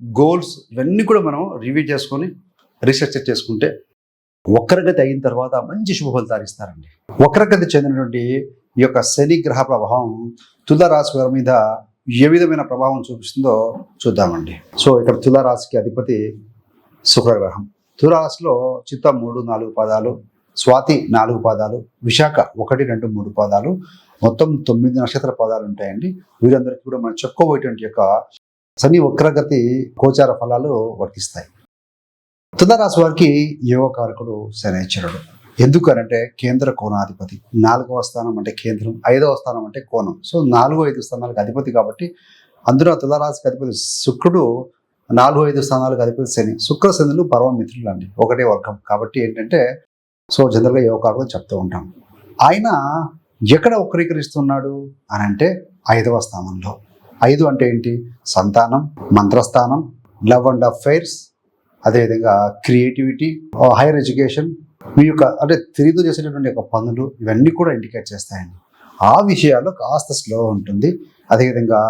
Goals ఇవన్నీ కూడా మనం రివ్యూ చేసుకొని రీసెర్చ్ చేసుకుంటే వక్రగతి అయిన తర్వాత మంచి శుభ ఫలితాలు ఇస్తారండి. వక్రగతి చెందినటువంటి ఈ యొక్క శని గ్రహ ప్రభావం తులారాశి వారి మీద ఏ విధమైన ప్రభావం చూపిస్తుందో చూద్దామండి. సో ఇక్కడ తులారాశికి అధిపతి శుక్రగ్రహం. తులారాశిలో చిత్త మూడు నాలుగు పదాలు స్వాతి నాలుగు పాదాలు విశాఖ ఒకటి రెండు మూడు పాదాలు మొత్తం తొమ్మిది నక్షత్ర పాదాలు ఉంటాయండి. వీరందరికీ కూడా మనం చెప్పుకోబోయేటువంటి యొక్క శని వక్రగతి గోచార ఫలాలు వర్తిస్తాయి. తులారాశి వారికి యోగకారకుడు శనేశ్వరుడు. ఎందుకనంటే కేంద్ర కోణాధిపతి. నాలుగవ స్థానం అంటే కేంద్రం ఐదవ స్థానం అంటే కోణం. సో నాలుగు ఐదు స్థానాలకు అధిపతి కాబట్టి అందులో తులారాశికి అధిపతి శుక్రుడు నాలుగు ఐదు స్థానాలకు అధిపతి శని. శుక్ర శనులు పరమమిత్రులు అండి ఒకటే వర్గం. కాబట్టి ఏంటంటే సో జనరల్గా యోగకారకుడు చెప్తూ ఉంటాం. ఆయన ఎక్కడ వక్రీకరిస్తున్నాడు అని అంటే ఐదవ స్థానంలో. ఐదు అంటే ఏంటి? సంతానం మంత్రస్థానం లవ్ అండ్ అఫైర్స్ అదేవిధంగా క్రియేటివిటీ హైయర్ ఎడ్యుకేషన్ మీ యొక్క అంటే తిరిగి చేసేటటువంటి యొక్క పనులు ఇవన్నీ కూడా ఇండికేట్ చేస్తాయండి. ఆ విషయాల్లో కాస్త స్లో ఉంటుంది. అదేవిధంగా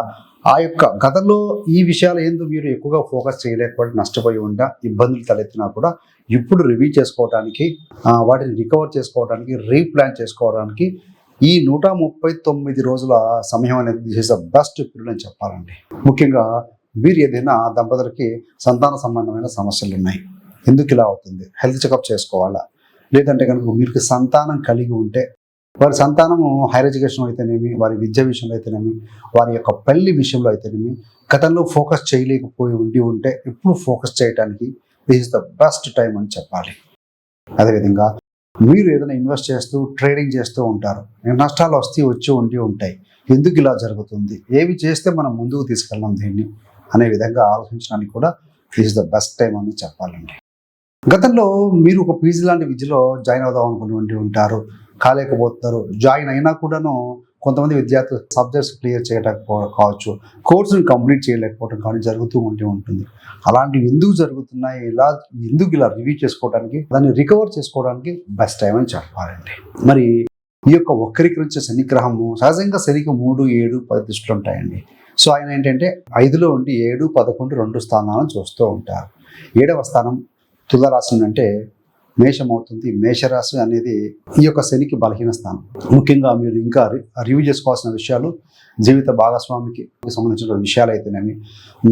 ఆ యొక్క గతంలో ఈ విషయాలు ఏందో మీరు ఎక్కువగా ఫోకస్ చేయలేకపోతే నష్టపోయి ఉండా ఇబ్బందులు తలెత్తినా కూడా ఇప్పుడు రివ్యూ చేసుకోవడానికి వాటిని రికవర్ చేసుకోవడానికి రీప్లాన్ చేసుకోవడానికి ఈ నూట ముప్పై తొమ్మిది రోజుల సమయం అనేది this is the best period అని చెప్పాలండి. ముఖ్యంగా మీరు ఏదైనా దంపతులకి సంతాన సంబంధమైన సమస్యలు ఉన్నాయి. ఎందుకు ఇలా అవుతుంది? హెల్త్ చెకప్ చేసుకోవాలా? లేదంటే కనుక వీరికి సంతానం కలిగి ఉంటే వారి సంతానము హైర్ ఎడ్యుకేషన్ అయితేనేమి వారి విద్య విషయంలో అయితేనేమి వారి యొక్క పెళ్ళి విషయంలో అయితేనేమి గతంలో ఫోకస్ చేయలేకపోయి ఉండి ఉంటే ఇప్పుడు ఫోకస్ చేయడానికి this is the best time అని చెప్పాలి. అదేవిధంగా మీరు ఏదైనా ఇన్వెస్ట్ చేస్తూ ట్రేడింగ్ చేస్తూ ఉంటారు. నష్టాలు వస్తే వచ్చి ఉండి ఉంటాయి. ఎందుకు ఇలా జరుగుతుంది? ఏవి చేస్తే మనం ముందుకు తీసుకెళ్ళాం దీన్ని? అనే విధంగా ఆలోచించడానికి కూడా ఈజ్ ద బెస్ట్ టైం అని చెప్పాలండి. గతంలో మీరు ఒక పీజీ లాంటి విద్యలో జాయిన్ అవుదాం అనుకుని ఉండి ఉంటారు. కాలేకపోతారు జాయిన్ అయినా కూడాను కొంతమంది విద్యార్థులు సబ్జెక్ట్స్ క్లియర్ చేయకపోవడం కావచ్చు కోర్సును కంప్లీట్ చేయలేకపోవడం కానీ జరుగుతూ ఉంటూ ఉంటుంది. అలాంటివి ఎందుకు జరుగుతున్నాయి? ఇలా ఎందుకు ఇలా రివ్యూ చేసుకోవడానికి దాన్ని రికవర్ చేసుకోవడానికి బెస్ట్ టైం అని చెప్పాలండి. మరి ఈ యొక్క వక్రీకరించే శనిగ్రహము సహజంగా శనికి మూడు ఏడు పది దృష్టిలు ఉంటాయండి. సో ఆయన ఏంటంటే ఐదులో ఉండి ఏడు పదకొండు రెండు స్థానాలను చూస్తూ ఉంటారు. ఏడవ స్థానం తులరాశి అంటే మేషం అవుతుంది మేషరాశి అనేది ఈ యొక్క శనికి బలహీన స్థానం. ముఖ్యంగా మీరు ఇంకా రివ్యూ చేసుకోవాల్సిన విషయాలు జీవిత భాగస్వామికి సంబంధించిన విషయాలు అయితేనేమి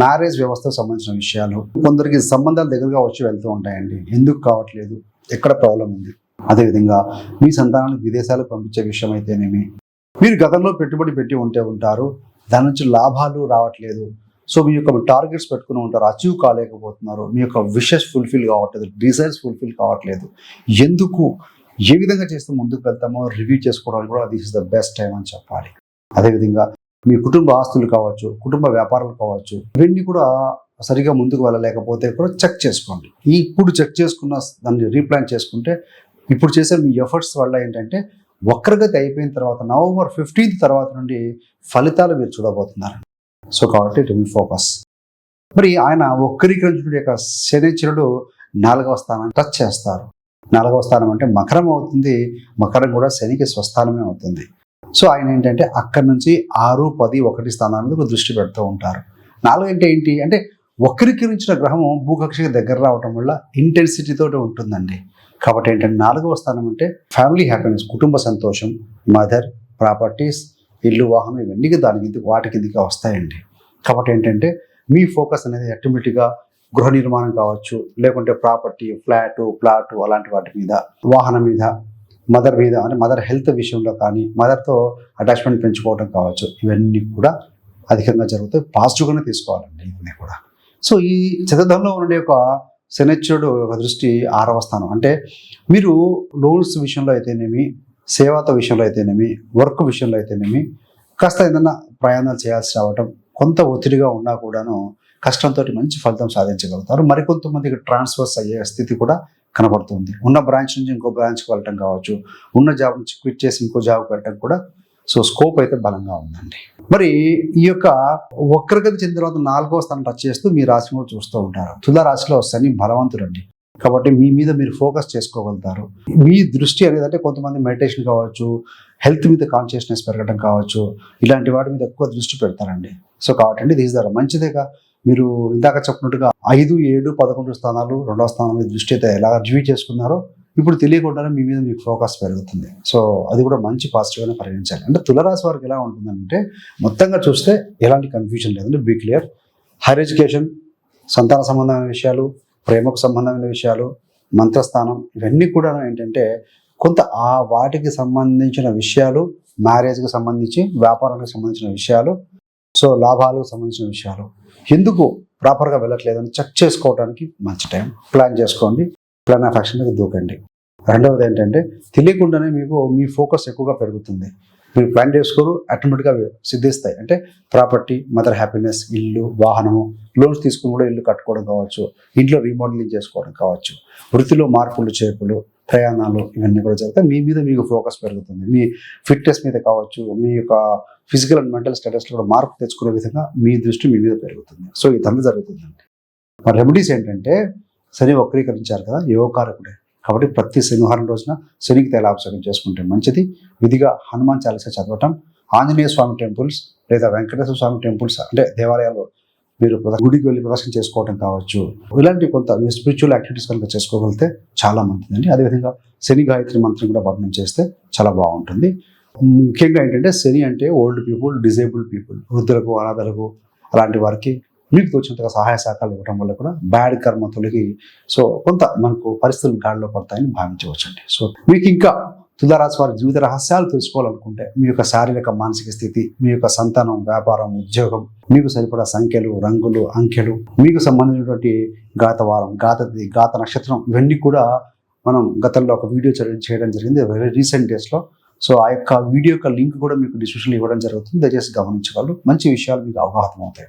మ్యారేజ్ వ్యవస్థకు సంబంధించిన విషయాలు కొందరికి సంబంధాలు దగ్గరగా వచ్చి వెళ్తూ ఉంటాయండి. ఎందుకు కావట్లేదు? ఎక్కడ ప్రాబ్లం ఉంది? అదేవిధంగా మీ సంతానానికి విదేశాలకు పంపించే విషయం అయితేనేమి మీరు గతంలో పెట్టుబడి పెట్టి ఉంటే ఉంటారు. దాని నుంచి లాభాలు రావట్లేదు. సో మీ యొక్క టార్గెట్స్ పెట్టుకుని ఉంటారు అచీవ్ కాలేకపోతున్నారు మీ యొక్క విషెస్ ఫుల్ఫిల్ కావట్లేదు డిజైర్స్ ఫుల్ఫిల్ కావట్లేదు. ఎందుకు ఏ విధంగా చేస్తే ముందుకు వెళ్తామో రివ్యూ చేసుకోవడానికి కూడా this is the best time అని చెప్పాలి. అదేవిధంగా మీ కుటుంబ ఆస్తులు కావచ్చు కుటుంబ వ్యాపారాలు కావచ్చు ఇవన్నీ కూడా సరిగా ముందుకు వెళ్ళలేకపోతే కూడా చెక్ చేసుకోండి. ఈ ఇప్పుడు చెక్ చేసుకున్న దాన్ని రీప్లాన్ చేసుకుంటే ఇప్పుడు చేసే మీ ఎఫర్ట్స్ వల్ల ఏంటంటే వక్రగతి అయిపోయిన తర్వాత నవంబర్ ఫిఫ్టీన్త్ తర్వాత నుండి ఫలితాలు మీరు చూడబోతున్నారు. సో కాబట్టి రిమీ ఫోకస్ మరి ఆయన వక్రీకరించుడు యొక్క శనిచరుడు నాలుగవ స్థానం టచ్ చేస్తారు. నాలుగవ స్థానం అంటే మకరం అవుతుంది. మకరం కూడా శనికి స్వస్థానమే అవుతుంది. సో ఆయన ఏంటంటే అక్కడి నుంచి ఆరు పది ఒకటి స్థానాలకు దృష్టి పెడుతూ ఉంటారు. నాలుగు అంటే ఏంటి? అంటే వక్రీకరించిన గ్రహము భూకక్షకి దగ్గర రావటం వల్ల ఇంటెన్సిటీతో ఉంటుందండి. కాబట్టి ఏంటంటే నాలుగవ స్థానం అంటే ఫ్యామిలీ హ్యాపీనెస్ కుటుంబ సంతోషం మదర్ ప్రాపర్టీస్ ఇల్లు వాహనం ఇవన్నీ దాని కింద వాటి కిందకి వస్తాయండి. కాబట్టి ఏంటంటే మీ ఫోకస్ అనేది అటోమేటిక్గా గృహ నిర్మాణం కావచ్చు లేకుంటే ప్రాపర్టీ ఫ్లాట్ ప్లాట్ అలాంటి వాటి మీద వాహనం మీద మదర్ మీద అంటే మదర్ హెల్త్ విషయంలో కానీ మదర్తో అటాచ్మెంట్ పెంచుకోవడం కావచ్చు ఇవన్నీ కూడా అధికంగా జరుగుతాయి. పాజిటివ్గానే తీసుకోవాలండి ఇవన్నీ కూడా. సో ఈ చతుర్థంలో ఉండే ఒక శనిచ్చుడు ఒక దృష్టి ఆరవ స్థానం. అంటే మీరు లోన్స్ విషయంలో అయితేనేమి సేవాత విషయంలో అయితేనేమి వర్క్ విషయంలో అయితేనేమి కాస్త ఏదైనా ప్రయాణాలు చేయాల్సి రావటం కొంత ఒత్తిడిగా ఉన్నా కూడాను కష్టంతో మంచి ఫలితం సాధించగలుగుతారు. మరికొంతమందికి ట్రాన్స్ఫర్స్ అయ్యే స్థితి కూడా కనబడుతుంది. ఉన్న బ్రాంచ్ నుంచి ఇంకో బ్రాంచ్కి వెళ్ళటం కావచ్చు ఉన్న జాబ్ నుంచి క్విట్ చేసి ఇంకో జాబ్కి వెళ్ళటం కూడా సో స్కోప్ అయితే బలంగా ఉందండి. మరి ఈ యొక్క వక్రగతి చెందిన తర్వాత నాలుగో స్థానం టచ్ చేస్తూ మీ రాశి కూడా చూస్తూ ఉంటారు. తుల రాశిలో శని బలవంతుడండి. కాబట్టి మీ మీద మీరు ఫోకస్ చేసుకోగలుగుతారు. మీ దృష్టి అనేది అంటే కొంతమంది మెడిటేషన్ కావచ్చు హెల్త్ మీద కాన్షియస్నెస్ పెరగడం కావచ్చు ఇలాంటి వాటి మీద ఎక్కువ దృష్టి పెడతారండి. సో కాబట్టి దీస్ ద్వారా మంచిదేగా. మీరు ఇందాక చెప్పినట్టుగా ఐదు ఏడు పదకొండు స్థానాలు రెండవ స్థానం మీద దృష్టి అయితే ఎలా రివ్యూ చేసుకున్నారో ఇప్పుడు తెలియకుండానే మీ మీద మీకు ఫోకస్ పెరుగుతుంది. సో అది కూడా మంచి పాజిటివ్గానే పరిగణించాలి. అంటే తులరాశి వారికి ఎలా ఉంటుందంటే మొత్తంగా చూస్తే ఎలాంటి కన్ఫ్యూజన్ లేదంటే బీ క్లియర్ హైర్ ఎడ్యుకేషన్ సంతాన సంబంధమైన విషయాలు ప్రేమకు సంబంధమైన విషయాలు మంత్రస్థానం ఇవన్నీ కూడా ఏంటంటే కొంత ఆ వాటికి సంబంధించిన విషయాలు మ్యారేజ్కి సంబంధించి వ్యాపారానికి సంబంధించిన విషయాలు సో లాభాలకు సంబంధించిన విషయాలు. ఎందుకు ప్రాపర్గా వెళ్ళట్లేదని చెక్ చేసుకోవడానికి మంచి టైం. ప్లాన్ చేసుకోండి. ప్లాన్ ఆఫ్ యాక్షన్కి దూకండి. రెండవది ఏంటంటే తెలియకుండానే మీకు మీ ఫోకస్ ఎక్కువగా పెరుగుతుంది. మీరు ప్లాన్ చేసుకోరు ఆటోమేటిక్గా సిద్ధిస్తాయి. అంటే ప్రాపర్టీ మదర్ హ్యాపీనెస్ ఇల్లు వాహనము లోన్స్ తీసుకుని కూడా ఇల్లు కట్టుకోవడం కావచ్చు ఇంట్లో రీమోడలింగ్ చేసుకోవడం కావచ్చు వృత్తిలో మార్పులు చేర్పులు ప్రయాణాలు ఇవన్నీ కూడా జరుగుతాయి. మీ మీద మీకు ఫోకస్ పెరుగుతుంది. మీ ఫిట్నెస్ మీద కావచ్చు మీ యొక్క ఫిజికల్ అండ్ మెంటల్ స్టేటస్లో కూడా మార్పు తెచ్చుకునే విధంగా మీ దృష్టి మీ మీద పెరుగుతుంది. సో ఇదంతా జరుగుతుందండి. మరి రెమెడీస్ ఏంటంటే శని వక్రీకరించారు కదా యోగకారకుడే. కాబట్టి ప్రతి శనివారం రోజున శనికి తైలాభిషేకం చేసుకుంటే మంచిది. విధిగా హనుమాన్ చాలీసా చదవటం ఆంజనేయ స్వామి టెంపుల్స్ లేదా వెంకటేశ్వర స్వామి టెంపుల్స్ అంటే దేవాలయాలు మీరు గుడికి వెళ్ళి ప్రదర్శన చేసుకోవడం కావచ్చు. ఇలాంటి కొంత స్పిరిచువల్ యాక్టివిటీస్ కనుక చేసుకోగలిగితే చాలా మంచిదండి. అదేవిధంగా శని గాయత్రి మంత్రం కూడా పఠనం చేస్తే చాలా బాగుంటుంది. ముఖ్యంగా ఏంటంటే శని అంటే ఓల్డ్ పీపుల్ డిజేబుల్డ్ పీపుల్ వృద్ధులకు అనాథలకు అలాంటి వారికి మీకు తోచినంతగా సహాయ సహకారాలు ఇవ్వడం వల్ల కూడా బ్యాడ్ కర్మ తొలగి సో కొంత మనకు పరిస్థితులు గాడిలో పడతాయని భావించవచ్చండి. సో మీకు ఇంకా తులారాశి వారి జీవిత రహస్యాలు తెలుసుకోవాలనుకుంటే మీ యొక్క శారీరక మానసిక స్థితి మీ యొక్క సంతానం వ్యాపారం ఉద్యోగం మీకు సరిపడా సంఖ్యలు రంగులు అంకెలు మీకు సంబంధించినటువంటి గాత వారం గాత గాత నక్షత్రం ఇవన్నీ కూడా మనం గతంలో ఒక వీడియో చేయడం జరిగింది. వెరీ రీసెంట్ డేస్లో సో ఆ యొక్క వీడియో యొక్క లింక్ కూడా మీకు డిస్క్రిప్షన్లో ఇవ్వడం జరుగుతుంది. దయచేసి గమనించగలరు. మంచి విషయాలు మీకు అవగాహన అవుతాయి.